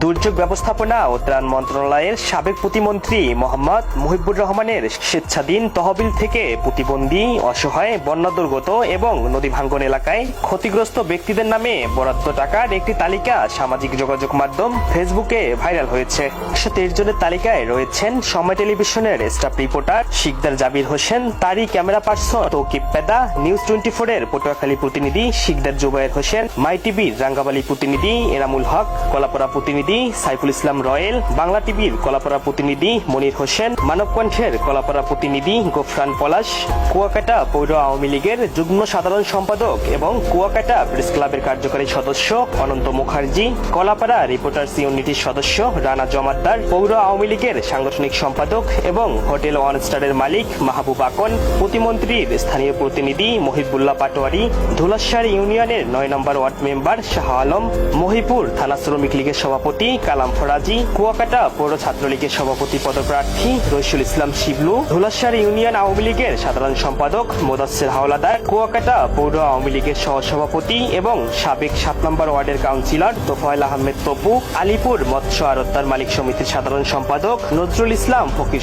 দুর্যোগ ব্যবস্থাপনা ও ত্রাণ মন্ত্রণালয়ের সাবেক প্রতিমন্ত্রী মোহাম্মদ মুহিবুর রহমানের স্বেচ্ছাধীন তহবিল থেকে প্রতিবন্ধী, অসহায়, বন্যাদুর্গত এবং নদী ভাঙ্গন এলাকায় ক্ষতিগ্রস্ত ব্যক্তিদের নামে বরাদ্দ টাকার একটি তালিকা সামাজিক যোগাযোগ মাধ্যম ফেসবুকে ভাইরাল হয়েছে। একশো তেইশ জনের তালিকায় রয়েছেন সময় টেলিভিশনের স্টাফ রিপোর্টার শিকদার জাবির হোসেন, তারই camera person Toukib Peda, news twenty ফোরের পটুয়াখালী প্রতিনিধি শিকদার জুবায়ের হোসেন, মাই টিভির রাঙ্গাবালি প্রতিনিধি এরামুল হক, কলাপাড়া প্রতিনিধি সাইফুল ইসলাম রয়েল, বাংলা টিভির কলাপাড়া প্রতিনিধি মনির হোসেন, মানবকণ্ঠের কলাপাড়া প্রতিনিধি গোফরান পলাশ, কুয়াকাটা পৌর আওয়ামী লীগের যুগ্ম সাধারণ সম্পাদক এবং কুয়াকাটা প্রেস ক্লাবের কার্যকারী সদস্য অনন্ত মুখার্জি, কলাপাড়া রিপোর্টার্স ইউনিটির সদস্য রানা জমাদ্দার, পৌর আওয়ামী লীগের সাংগঠনিক সম্পাদক এবং হোটেল ওয়ান স্টারের মালিক মাহবুব আকন, প্রতিমন্ত্রীর স্থানীয় প্রতিনিধি মহিবুল্লাহ পাটোয়ারি ধুলাসার ইউনিয়নের নয় নম্বর ওয়ার্ড মেম্বার শাহ আলম, মহিপুর থানা শ্রমিক লীগের সভাপতি কালাম ফরাজি, কুয়াকাটা পৌর ছাত্রলীগের সভাপতি পদপ্রার্থী রইসুল ইসলাম শিবলু ধুলাসার ইউনিয়ন আওয়ামী লীগের সাধারণ সম্পাদক মোদাসের হাওলাদার, কুয়াকাটা পৌর আওয়ামী লীগের সহসভাপতি এবং সাবেক সাত নম্বর ওয়ার্ডের কাউন্সিলর তোফায়েল আহমেদ তপু, আলিপুর মৎস্য আরত্তার মালিক সমিতির সাধারণ সম্পাদক নজরুল ইসলাম ফকির